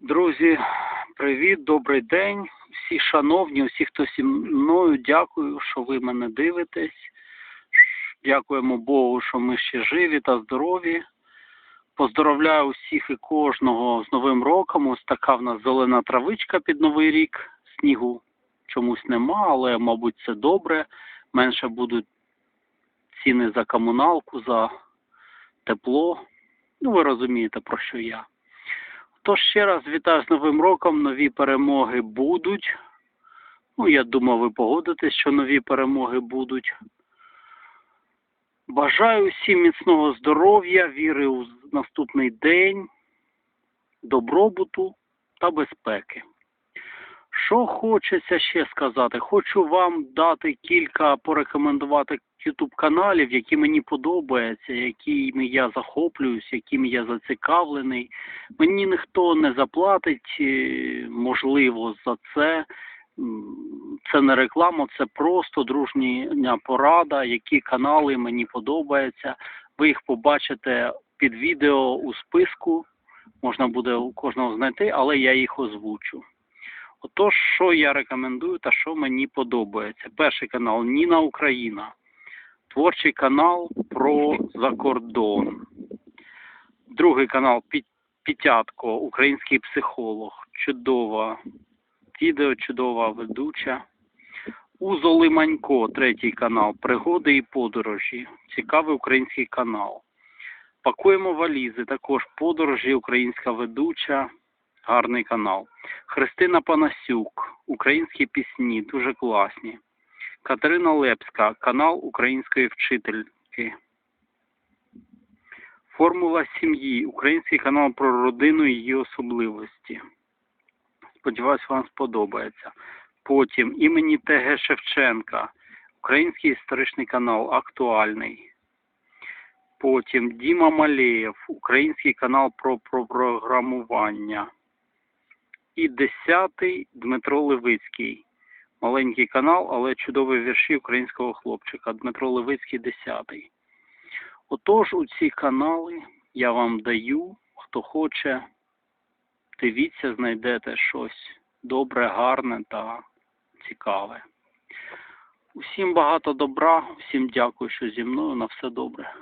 Друзі, привіт, добрий день. Всі шановні, всі, хто зі мною, дякую, що ви мене дивитесь. Дякуємо Богу, що ми ще живі та здорові. Поздоровляю усіх і кожного з Новим роком. Ось така в нас зелена травичка під Новий рік. Снігу чомусь нема, але, мабуть, це добре. Менше будуть ціни за комуналку, за тепло. Ну, ви розумієте, про що я. Тож ще раз вітаю з Новим роком. Нові перемоги будуть. Ну, я думаю, ви погодитесь, що нові перемоги будуть. Бажаю всім міцного здоров'я, віри у наступний день, добробуту та безпеки. Що хочеться ще сказати? Хочу вам дати кілька порекомендувати YouTube каналів, які мені подобаються, якими я захоплююсь, якими я зацікавлений. Мені ніхто не заплатить, е, можливо, за це. Це не реклама, це просто дружня порада, які канали мені подобаються. Ви їх побачите під відео у списку. Можна буде у кожного знайти, але я їх озвучу. Отож, що я рекомендую та що мені подобається. Перший канал Ніна Україна. Творчий канал про закордон. Другий канал Пі- Пітятко, український психолог. Чудова відео, чудова ведуча. Узоли Манько, третій канал. Пригоди і подорожі. Цікавий український канал. Пакуємо валізи, також подорожі, українська ведуча. Гарний канал. Христина Панасюк, українські пісні, дуже класні. Катерина Лепська, канал української вчительки. Формула сім'ї, український канал про родину і її особливості. Сподіваюсь, вам сподобається. Потім імені Т.Г. Шевченка, український історичний канал актуальний. Потім Діма Малеєв, український канал про, про програмування. І десятий Дмитро Левицький. Маленький канал, але чудові вірші українського хлопчика. Дмитро Левицький, десятий. Отож, у ці канали я вам даю, хто хоче, дивіться, знайдете щось добре, гарне та цікаве. Усім багато добра, всім дякую, що зі мною. На все добре.